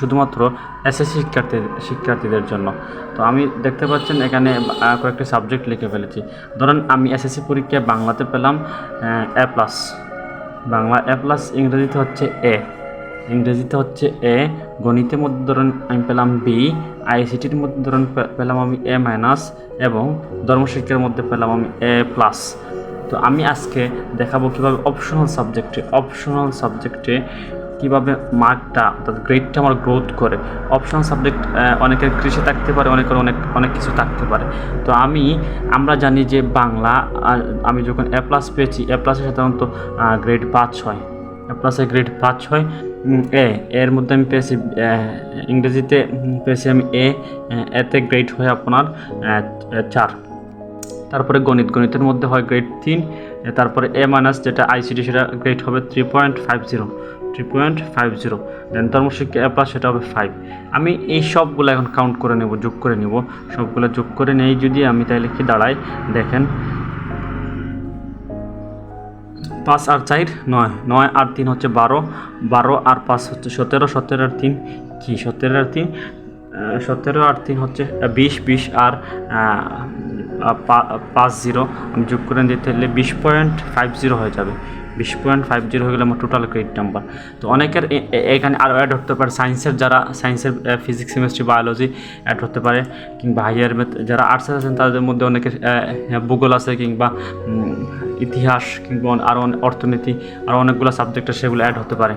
শুধুমাত্র এসএসসি শিক্ষার্থী শিক্ষার্থীদের জন্য। তো আমি দেখতে পাচ্ছেন এখানে কয়েকটি সাবজেক্ট লিখে ফেলেছি। ধরেন, আমি এসএসসি পরীক্ষায় বাংলাতে পেলাম A plus Bangla A plus ইংরেজিতে হচ্ছে এ ইংরেজিতে হচ্ছে এ গণিতের মধ্যে ধরুন আমি পেলাম বি আইসিটির মধ্যে ধরুন পেলাম আমি এ মাইনাস এবং ধর্মশিক্ষার মধ্যে পেলাম আমি এ প্লাস তো আমি আজকে দেখাবো কীভাবে অপশনাল সাবজেক্টে অপশনাল সাবজেক্টে কীভাবে মার্কটা অর্থাৎ গ্রেডটা আমার গ্রোথ করে। অপশনাল সাবজেক্ট অনেকের কৃষি থাকতে পারে, অনেকের অনেক অনেক কিছু থাকতে পারে। তো আমি, আমরা জানি যে বাংলা আমি যখন এ প্লাস পেয়েছি এ প্লাসে সাধারণত গ্রেড পাঁচ হয়। এ প্লাসে গ্রেড পাঁচ হয় এ এর মধ্যে আমি পেয়েছি ইংরেজিতে পেয়েছি আমি এ এতে গ্রেড হয় আপনার চার। তারপরে গণিত, গণিতের মধ্যে হয় গ্রেড তিন তারপরে এ মাইনাস যেটা আইসিডি সেটা গ্রেড হবে three point five zero three point five zero then ধর্মশিক্ষা A সেটা হবে ফাইভ আমি এই সবগুলো এখন কাউন্ট করে নেব, যোগ করে নেব। সবগুলো যোগ করে নেই যদি, আমি তাহলে কি দাঁড়াই? দেখেন। পাঁচ আর চার, নয়। নয় আর তিন হচ্ছে বারো। বারো আর পাঁচ হচ্ছে সতেরো। সতেরো আর তিন, কি? সতেরো আর তিন? সতেরো আর তিন হচ্ছে বিশ। বিশ আর পাঁচ, জিরো। আমি যোগ করে দিতে হলে বিশ পয়েন্ট ফাইভ জিরো হয়ে যাবে। বিশ পয়েন্ট ফাইভ জিরো হয়ে গেলে আমার টোটাল ক্রেডিট নাম্বার তো অনেকের এখানে আরও অ্যাড হতে পারে। সায়েন্সের যারা সায়েন্সের ফিজিক্স কেমিস্ট্রি বায়োলজি অ্যাড হতে পারে কিংবা হাইয়ার যারা আর্টসের আছেন তাদের মধ্যে অনেকের ভূগোল আছে কিংবা ইতিহাস কিংবা আরও অর্থনীতি, আরও অনেকগুলো সাবজেক্ট আছে, সেগুলো অ্যাড হতে পারে।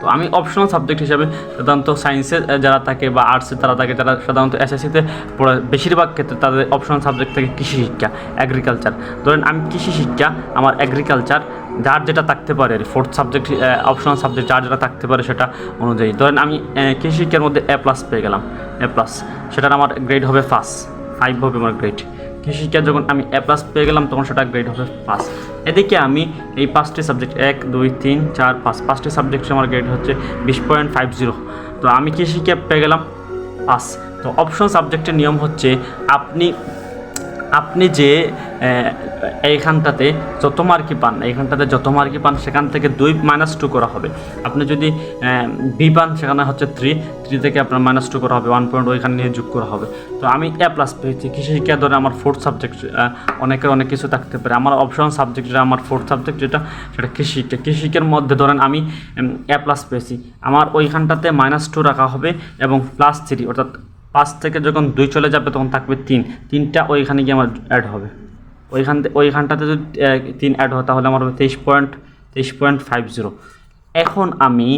তো আমি অপশনাল সাবজেক্ট হিসাবে সাধারণত সায়েন্সের যারা থাকে বা আর্টসের তারা থাকে, তারা সাধারণত এসএসসিতে পড়া। বেশিরভাগ ক্ষেত্রে তাদের অপশনাল সাবজেক্ট থাকে কৃষি শিক্ষা অ্যাগ্রিকালচার ধরেন আমি কৃষি শিক্ষা, আমার অ্যাগ্রিকালচার যার যেটা থাকতে পারে ফোর্থ সাবজেক্ট অপশনাল সাবজেক্ট যার যেটা থাকতে পারে সেটা অনুযায়ী। ধরেন আমি কৃষি শিক্ষার মধ্যে এ প্লাস পেয়ে গেলাম এ প্লাস সেটার আমার গ্রেড হবে ফার্স্ট ফাইভ হবে আমার গ্রেড কৃষিকা যখন আমি এ প্লাস পেয়ে গেলাম, তখন সেটা গ্রেড হবে পাস এদিকে আমি এই পাঁচটি সাবজেক্ট এক, দুই, তিন, চার, পাঁচ, পাঁচটি সাবজেক্টে আমার গ্রেড হচ্ছে বিশ পয়েন্ট ফাইভ জিরো তো আমি কৃষিকে পেয়ে গেলাম পাস তো অপশন সাবজেক্টের নিয়ম হচ্ছে, আপনি আপনি যে এইখানটাতে যত মার্কই পান, এইখানটাতে যত মার্কই পান, সেখান থেকে দুই মাইনাস টু করা হবে। আপনি যদি বি পান, সেখানে হচ্ছে থ্রি থ্রি থেকে আপনার মাইনাস টু করা হবে ওয়ান পয়েন্ট ওইখানে নিয়ে যোগ করা হবে। তো আমি এ প্লাস পেয়েছি। কৃষি শিক্ষা ধরে আমার ফোর্থ সাবজেক্ট অনেকের অনেক কিছু থাকতে পারে। আমার অপশন সাবজেক্ট যেটা, আমার ফোর্থ সাবজেক্ট যেটা, সেটা কৃষি শিক্ষা। কৃষি শিক্ষার মধ্যে ধরেন আমি এ প্লাস পেয়েছি। আমার ওইখানটাতে মাইনাস টু রাখা হবে এবং প্লাস থ্রি অর্থাৎ পাঁচ থেকে যখন দুই চলে যাবে, তখন থাকবে তিন। তিনটা ওইখানে গিয়ে আমার অ্যাড হবে। ওইখান ওইখানটাতে যদি তিন অ্যাড হয়, তাহলে আমার হবে তেইশ পয়েন্ট তেইশ পয়েন্ট ফাইভ জিরো এখন আমি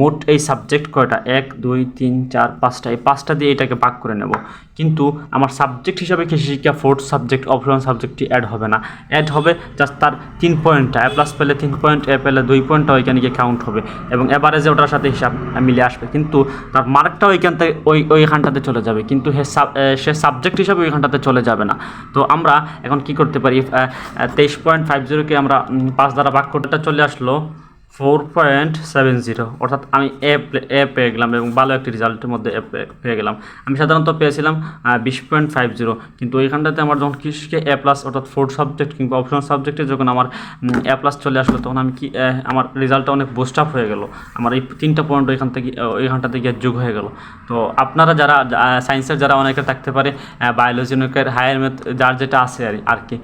মোট এই সাবজেক্ট কয়টা? এক, দুই, তিন, চার, পাঁচটা। এই পাঁচটা দিয়ে এটাকে ভাগ করে নেব। কিন্তু আমার সাবজেক্ট হিসাবে কৃষি শিক্ষা ফোর্থ সাবজেক্ট অপশন সাবজেক্টটি অ্যাড হবে না। অ্যাড হবে জাস্ট তার তিন পয়েন্টটা এ প্লাস পেলে তিন পয়েন্ট এ পেলে দুই পয়েন্টটা ওইখানে গিয়ে কাউন্ট হবে। এবং এভারেজে ওটার সাথে হিসাব মিলে আসবে। কিন্তু তার মার্কটা ওইখান থেকে ওই, ওইখানটাতে চলে যাবে। কিন্তু সে সাবজেক্ট হিসাবে ওইখানটাতে চলে যাবে না। তো আমরা এখন কি করতে পারি? তেইশ পয়েন্ট ফাইভ জিরোকে আমরা পাঁচ দ্বারা ভাগ করতে চলে আসলো। ফোর পয়েন্ট সেভেন জিরো অর্থাৎ আমি এ এ পেয়ে গেলাম এবং ভালো একটি রেজাল্টের মধ্যে এ পেয়ে গেলাম। আমি সাধারণত পেয়েছিলাম বিশ পয়েন্ট ফাইভ জিরো কিন্তু ওইখানটাতে আমার যখন কৃষিকে এ প্লাস অর্থাৎ ফোর্থ সাবজেক্ট কিংবা অপশনাল সাবজেক্টে যখন আমার এ প্লাস চলে আসলো, তখন আমি কি আমার রেজাল্টটা অনেক বুস্ট আপ হয়ে গেল। আমার এই তিনটা পয়েন্ট ওইখান থেকে ওইখানটাতে গিয়ে যোগ হয়ে গেল। তো আপনারা যারা সায়েন্সের যারা অনেকে থাকতে পারে বায়োলজি অনেকের হায়ার ম্যাথ যার যেটা আছে আর আর কি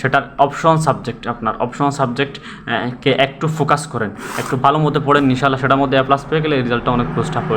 সেটার অপশন সাবজেক্ট আপনার অপশন সাবজেক্ট কে একটু ফোকাস করেন, একটু ভালো মতো পড়েন ইনশাল্লাহ সেটার মধ্যে প্লাস পেয়ে গেলে রেজাল্টটা অনেক প্রস্তাব আপ হবে।